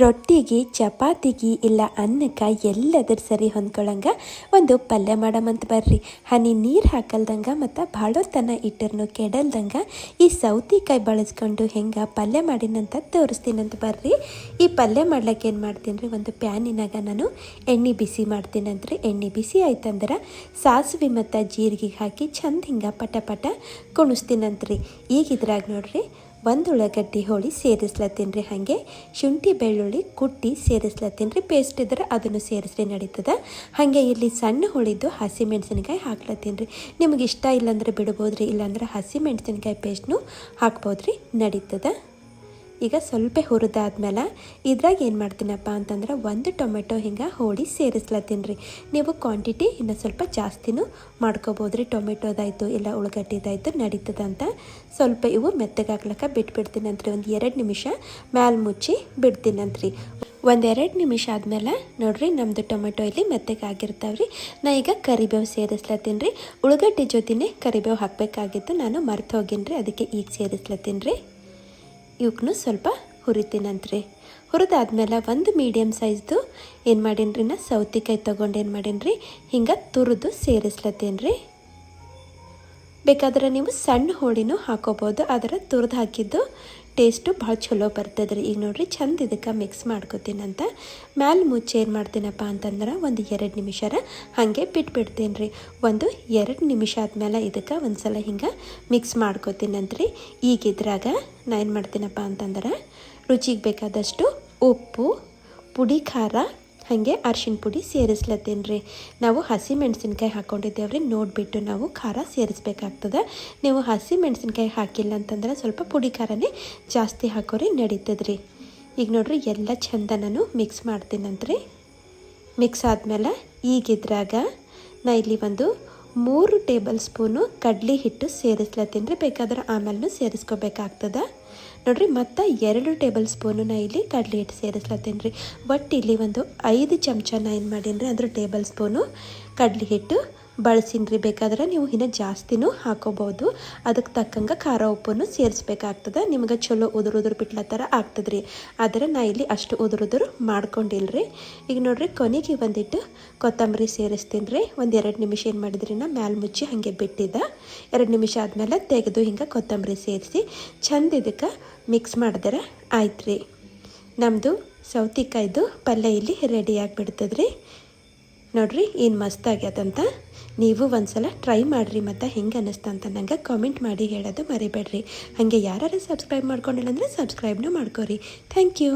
ರೊಟ್ಟಿಗೆ, ಚಪಾತಿಗೆ ಇಲ್ಲ ಅನ್ನಕ್ಕೆ ಎಲ್ಲದ್ರ ಸರಿ ಹೊಂದ್ಕೊಳಂಗ ಒಂದು ಪಲ್ಯ ಮಾಡಮಂತ ಬರ್ರಿ. ಹನಿ ನೀರು ಹಾಕಲ್ದಂಗ ಮತ್ತು ಭಾಳೋತನ ಇಟ್ಟರ್ನು ಕೆಡಲ್ದಂಗ ಈ ಸೌತಿಕಾಯಿ ಬಳಸ್ಕೊಂಡು ಹೆಂಗೆ ಪಲ್ಯ ಮಾಡಿನಂತ ತೋರಿಸ್ತೀನಂತ ಬರ್ರಿ. ಈ ಪಲ್ಯ ಮಾಡ್ಲಿಕ್ಕೆ ಏನು ಮಾಡ್ತೀನಿ ರೀ ಒಂದು ಪ್ಯಾನಿನಾಗ ನಾನು ಎಣ್ಣೆ ಬಿಸಿ ಮಾಡ್ತೀನಂತ್ರಿ. ಎಣ್ಣೆ ಬಿಸಿ ಆಯ್ತಂದ್ರೆ ಸಾಸಿವೆ ಮತ್ತು ಜೀರಿಗೆ ಹಾಕಿ ಚಂದ ಹಿಂಗೆ ಪಟ ಪಟ ಕುಣಿಸ್ತೀನಂತ್ರಿ. ಈಗ ಇದ್ರಾಗ ನೋಡ್ರಿ ಒಂದು ಉಳ್ಳಾಗಡ್ಡಿ ಹೋಳಿ ಸೇರಿಸ್ಲತ್ತೀನಿ ರೀ ಹಾಗೆ? ಶುಂಠಿ ಬೆಳ್ಳುಳ್ಳಿ ಕುಟ್ಟಿ ಸೇರಿಸ್ಲತ್ತೀನಿ ರೀ ಪೇಸ್ಟ್ ಇದ್ರೆ ಅದನ್ನು ಸೇರಿಸ್ರಿ ನಡೀತದೆ. ಹಾಗೆ ಇಲ್ಲಿ ಸಣ್ಣ ಹೋಳಿದ್ದು ಹಸಿ ಮೆಣಸಿನಕಾಯಿ ಹಾಕ್ಲತ್ತೀನಿ ರೀ ನಿಮ್ಗೆ ಇಷ್ಟ ಇಲ್ಲಾಂದ್ರೆ ಬಿಡ್ಬೋದು ರೀ ಇಲ್ಲಾಂದ್ರೆ ಹಸಿ ಮೆಣಸಿನಕಾಯಿ ಪೇಸ್ಟ್ನು ಹಾಕ್ಬೋದು ರೀ ನಡೀತದೆ. ಈಗ ಸ್ವಲ್ಪ ಹುರಿದಾದ್ಮೇಲೆ ಇದ್ರಾಗ ಏನು ಮಾಡ್ತೀನಪ್ಪ ಅಂತಂದ್ರೆ ಒಂದು ಟೊಮೆಟೊ ಹಿಂಗೆ ಹೋಳಿ ಸೇರಿಸ್ಲತ್ತೀನಿ ರೀ. ನೀವು ಕ್ವಾಂಟಿಟಿ ಇನ್ನು ಸ್ವಲ್ಪ ಜಾಸ್ತಿನೂ ಮಾಡ್ಕೋಬೋದು ರೀ. ಟೊಮೆಟೊದಾಯಿತು, ಇಲ್ಲ ಉಳ್ಳಾಗಡ್ಡಿದಾಯ್ತು ನಡೀತದಂತ. ಸ್ವಲ್ಪ ಇವು ಮೆತ್ತಗಾಗ್ಲಕ್ಕ ಬಿಟ್ಬಿಡ್ತೀನಂತ್ರಿ ಒಂದು ಎರಡು ನಿಮಿಷ ಮ್ಯಾಲೆ ಮುಚ್ಚಿ ಬಿಡ್ತೀನಂತ್ರಿ ಒಂದೆರಡು ನಿಮಿಷ ಆದಮೇಲೆ ನೋಡ್ರಿ ನಮ್ಮದು ಟೊಮೆಟೊ ಇಲ್ಲಿ ಮೆತ್ತಗಾಗಿರ್ತಾವೆ ರೀ. ನಾ ಈಗ ಕರಿಬೇವು ಸೇರಿಸ್ಲತ್ತೀನಿ ರೀ. ಉಳ್ಳಾಗಡ್ಡಿ ಜೊತೆನೇ ಕರಿಬೇವು ಹಾಕಬೇಕಾಗಿತ್ತು. ನಾನು ಮರ್ತು ಹೋಗಿನಿ ರೀ ಅದಕ್ಕೆ ಈಗ ಸೇರಿಸ್ಲತ್ತೀನಿ ರೀ. ಇವಕ್ಕೂ ಸ್ವಲ್ಪ ಹುರಿತೀನಂತ್ರಿ. ಹುರಿದಾದ್ಮೇಲೆ ಒಂದು ಮೀಡಿಯಮ್ ಸೈಜ್ದು ಏನು ಮಾಡೀನಿ ನಾ ಸೌತಿಕಾಯಿ ತೊಗೊಂಡು ಏನು ಮಾಡೀನಿ ಹಿಂಗೆ ತುರಿದು ಸೇರಿಸ್ಲತ್ತೇನ್ರಿ. ಬೇಕಾದ್ರೆ ನೀವು ಸಣ್ಣ ಹೋಳಿನೂ ಹಾಕೋಬೋದು ಅದರ ತುರಿದು ಹಾಕಿದ್ದು ಟೇಸ್ಟು ಭಾಳ ಚಲೋ ಬರ್ತದೆ ಈಗ ನೋಡಿರಿ ಚಂದ ಇದಕ್ಕೆ ಮಿಕ್ಸ್ ಮಾಡ್ಕೋತೀನಂತ. ಮ್ಯಾಲೆ ಮುಚ್ಚಿ ಏನು ಮಾಡ್ತೀನಪ್ಪ ಅಂತಂದ್ರೆ ಒಂದು ಎರಡು ನಿಮಿಷರ ಹಾಗೆ ಬಿಟ್ಬಿಡ್ತೀನಿ ರೀ ಒಂದು ಎರಡು ನಿಮಿಷ ಆದಮೇಲೆ ಇದಕ್ಕೆ ಒಂದು ಸಲ ಹಿಂಗೆ ಮಿಕ್ಸ್ ಮಾಡ್ಕೋತೀನಂತ್ರಿ. ಈಗ ಇದ್ರಾಗ ನಾ ಏನು ಮಾಡ್ತೀನಪ್ಪ ಅಂತಂದ್ರೆ ರುಚಿಗೆ ಬೇಕಾದಷ್ಟು ಉಪ್ಪು, ಪುಡಿ ಖಾರ ಹಾಗೆ ಅರ್ಶಿಣ ಪುಡಿ ಸೇರಿಸ್ಲತ್ತೀನಿ ರೀ ನಾವು ಹಸಿ ಮೆಣಸಿನ್ಕಾಯಿ ಹಾಕ್ಕೊಂಡಿದ್ದೇವೆ ರೀ ನೋಡಿಬಿಟ್ಟು ನಾವು ಖಾರ ಸೇರಿಸ್ಬೇಕಾಗ್ತದೆ. ನೀವು ಹಸಿ ಮೆಣಸಿನ್ಕಾಯಿ ಹಾಕಿಲ್ಲ ಅಂತಂದ್ರೆ ಸ್ವಲ್ಪ ಪುಡಿ ಖಾರನೇ ಜಾಸ್ತಿ ಹಾಕೋರಿ, ನಡೀತದ್ರಿ. ಈಗ ನೋಡ್ರಿ, ಎಲ್ಲ ಚಂದ ನಾನು ಮಿಕ್ಸ್ ಮಾಡ್ತೀನಂತ್ರಿ. ಮಿಕ್ಸ್ ಆದಮೇಲೆ ಈಗಿದ್ರಾಗ ನಾ ಇಲ್ಲಿ ಒಂದು ಮೂರು ಟೇಬಲ್ ಸ್ಪೂನು ಕಡ್ಲಿ ಹಿಟ್ಟು ಸೇರಿಸ್ಲತ್ತೀನಿ ರೀ ಬೇಕಾದ್ರೆ ಆಮೇಲೆ ಸೇರಿಸ್ಕೋಬೇಕಾಗ್ತದೆ. ನೋಡ್ರಿ, ಮತ್ತು ಎರಡು ಟೇಬಲ್ ಸ್ಪೂನು ನಾ ಇಲ್ಲಿ ಕಡಲೆ ಹಿಟ್ಟು ಸೇರಿಸ್ಲತ್ತೇನೆ ರೀ ಒಟ್ಟು ಇಲ್ಲಿ ಒಂದು ಐದು ಚಮಚ ನಾ ಏನು ಮಾಡೀನಿ ರೀ ಅಂದ್ರೆ ಟೇಬಲ್ ಸ್ಪೂನು ಕಡಲೆ ಹಿಟ್ಟು. ಬಳಸೀನಿ ರೀ ಬೇಕಾದ್ರೆ ನೀವು ಇನ್ನೂ ಜಾಸ್ತಿನೂ ಹಾಕೋಬೋದು ಅದಕ್ಕೆ ತಕ್ಕಂಗೆ ಖಾರ ಉಪ್ಪನ್ನು ಸೇರಿಸ್ಬೇಕಾಗ್ತದೆ. ನಿಮ್ಗೆ ಚಲೋ ಉದುರು ಉದುರು ಬಿಟ್ಲ ಥರ ಆಗ್ತದೆ ಆದರೆ ನಾ ಇಲ್ಲಿ ಅಷ್ಟು ಉದುರು ಉದುರು ಮಾಡ್ಕೊಂಡಿಲ್ಲ ಈಗ ನೋಡ್ರಿ ಕೊನೆಗೆ ಬಂದಿಟ್ಟು ಕೊತ್ತಂಬರಿ ಸೇರಿಸ್ತೀನಿ ರೀ ಒಂದು ಎರಡು ನಿಮಿಷ ಏನು ಮಾಡಿದ್ರಿ ನಾ ಮ್ಯಾಲೆ ಮುಚ್ಚಿ ಹಾಗೆ ಬಿಟ್ಟಿದ್ದೆ. ಎರಡು ನಿಮಿಷ ಆದಮೇಲೆ ತೆಗೆದು ಹಿಂಗೆ ಕೊತ್ತಂಬರಿ ಸೇರಿಸಿ ಚಂದ ಇದಕ್ಕೆ ಮಿಕ್ಸ್ ಮಾಡಿದ್ರೆ ಆಯ್ತು ರೀ ನಮ್ಮದು ಸೌತಿಕಾಯ್ದು ಪಲ್ಯ ಇಲ್ಲಿ ರೆಡಿ ಆಗಿಬಿಡ್ತದ್ರಿ. ನೋಡ್ರಿ ಏನು ಮಸ್ತ್ ಆಗ್ಯದಂತ. ನೀವು ಒಂದ್ಸಲ ಟ್ರೈ ಮಾಡಿರಿ ಮತ್ತು ಹೆಂಗೆ ಅನ್ನಿಸ್ತಾ ಅಂತ ನಂಗೆ ಕಾಮೆಂಟ್ ಮಾಡಿ ಹೇಳೋದು ಮರಿಬೇಡ್ರಿ. ಹಾಗೆ ಯಾರು ಸಬ್ಸ್ಕ್ರೈಬ್ ಮಾಡ್ಕೊಂಡಿಲ್ಲ ಅಂದರೆ ಸಬ್ಸ್ಕ್ರೈಬ್ನೂ ಮಾಡ್ಕೋರಿ. Thank you